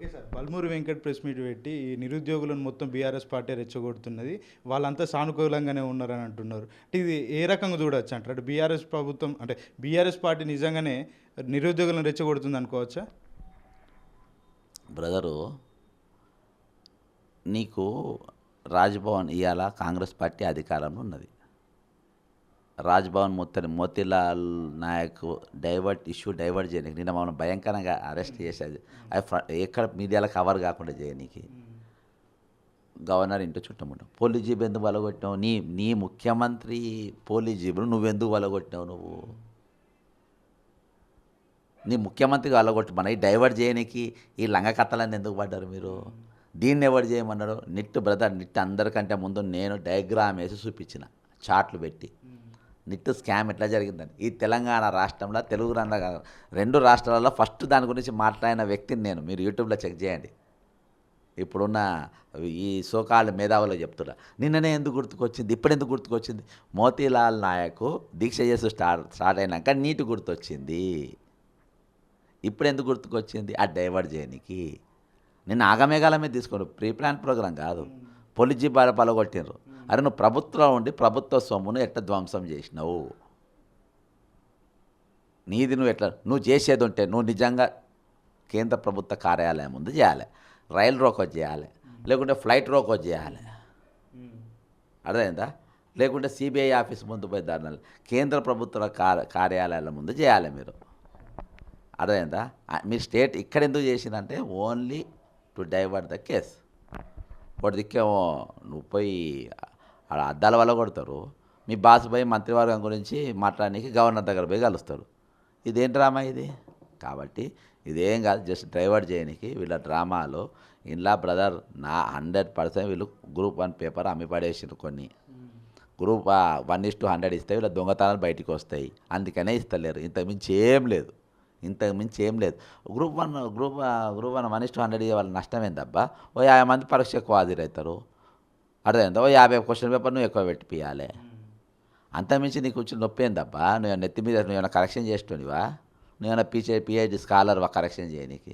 Okay sir. Balmuri Venkat press meet పెట్టి ఈ నిరుద్యోగులను మొత్తం బీఆర్ఎస్ పార్టీ రెచ్చగొడుతున్నది. వాళ్ళంతా సానుకూలంగానే ఉన్నారని అంటున్నారు. అంటే ఇది ఏ రకంగా చూడొచ్చు అంటారు? అంటే బీఆర్ఎస్ ప్రభుత్వం అంటే బీఆర్ఎస్ పార్టీ నిజంగానే నిరుద్యోగులను రెచ్చగొడుతుంది అనుకోవచ్చా? బ్రదరు నీకు రాజ్భవన్ ఇవాళ కాంగ్రెస్ పార్టీ అధికారంలో ఉన్నది. రాజ్భవన్ మొత్తం Motilal Naik divert issue divert చేయడానికి నిన్న మనం భయంకరంగా అరెస్ట్ చేసేది అది ఫ్ర- ఎక్కడ మీడియాలో కవర్ కాకుండా చేయనీకి. గవర్నర్ ఇంటి చుట్టముంటాం పోలీస్ జీబు ఎందుకు వలగొట్టినావు? నీ నీ ముఖ్యమంత్రి పోలీస్ జీబును నువ్వెందుకు వలగొట్టినావు నువ్వు? నీ ముఖ్యమంత్రికి వలగొట్టి మన ఈ డైవర్ట్ చేయడానికి ఈ లంగ కథలన్నీ ఎందుకు పడ్డారు మీరు? దీన్ని ఎవరు చేయమన్నారు? నిట్ బ్రదర్ నిట్ అందరికంటే ముందు నేను డయాగ్రామ్ వేసి చూపించిన. చార్ట్లు పెట్టి. నిట్ స్కామ్ ఎట్లా జరిగిందని. ఈ తెలంగాణ రాష్ట్రంలో తెలుగు రాష్ట్ర రెండు రాష్ట్రాలలో ఫస్ట్ దాని గురించి మాట్లాడిన వ్యక్తిని నేను. మీరు యూట్యూబ్లో చెక్ చేయండి. ఇప్పుడున్న ఈ సోకాళ్ళ మేధావులు చెప్తున్నా. నిన్ననే ఎందుకు గుర్తుకొచ్చింది? ఇప్పుడు ఎందుకు గుర్తుకొచ్చింది? మోతీలాల్ నాయక్ దీక్ష చేసి స్టార్ట్ స్టార్ట్ అయినాక నీటి గుర్తొచ్చింది. ఇప్పుడు ఎందుకు గుర్తుకొచ్చింది? ఆ డైవర్ట్ చేయనికి. నిన్న ఆగమేఘాలమే తీసుకోండి ప్రీ ప్లాన్ ప్రోగ్రాం కాదు. పొలిజీ బాల పలగొట్టినరు అరే నువ్వు ప్రభుత్వం ఉండి ప్రభుత్వ సొమ్మును ఎట్లా ధ్వంసం చేసినావు? నీది నువ్వు ఎట్లా నువ్వు చేసేది ఉంటే నువ్వు నిజంగా కేంద్ర ప్రభుత్వ కార్యాలయం ముందు చేయాలి. రైలు రోకో చేయాలి. లేకుంటే ఫ్లైట్ రోకో చేయాలి. అర్థమైందా? లేకుంటే సిబిఐ ఆఫీస్ ముందు పోయి ధర్నాలు కేంద్ర ప్రభుత్వ కార్య కార్యాలయాల ముందు చేయాలి మీరు. అర్థమైందా? మీరు స్టేట్ ఇక్కడ ఎందుకు చేసిందంటే only to divert the case. వాటి దిక్కేమో నువ్వు పోయి ఆడ అద్దాల వల్ల కొడతారు. మీ బాస్ పోయి మంత్రివర్గం గురించి మాట్లాడడానికి గవర్నర్ దగ్గర పోయి కలుస్తారు. ఇదేం డ్రామా ఇది? కాబట్టి ఇదేం కాదు జస్ట్ డైవర్ట్ చేయడానికి వీళ్ళ డ్రామాలో ఇలా బ్రదర్ నా హండ్రెడ్ పర్సెంట్ వీళ్ళు గ్రూప్ వన్ పేపర్ అమ్మి పడేసారు కొన్ని. Group one is to hundred ఇస్తే వీళ్ళ దొంగతనాలు బయటికి వస్తాయి. అందుకనే ఇస్తలేరు. ఇంతకుమించి మించి ఏం లేదు. ఇంతకు మించి ఏం లేదు. Group one group group one one is to hundred ఇవ్వాలి నష్టమేందబ్బా ఓ యాభై మంది పరీక్షకు హాజరవుతారు అర్థమైందా? ఓ యాభై క్వశ్చన్ పేపర్ నువ్వు ఎక్కువ పెట్టిపియాలి అంతమించి నీకు వచ్చి నొప్పి ఏందబ్బా నువ్వు నెత్తి మీద నువ్వు ఏమైనా కరెక్షన్ చేస్తునివా నువ్వు ఏమైనా పీచే పిహెచ్డి స్కాలర్వా కరెక్షన్ చేయనీకి?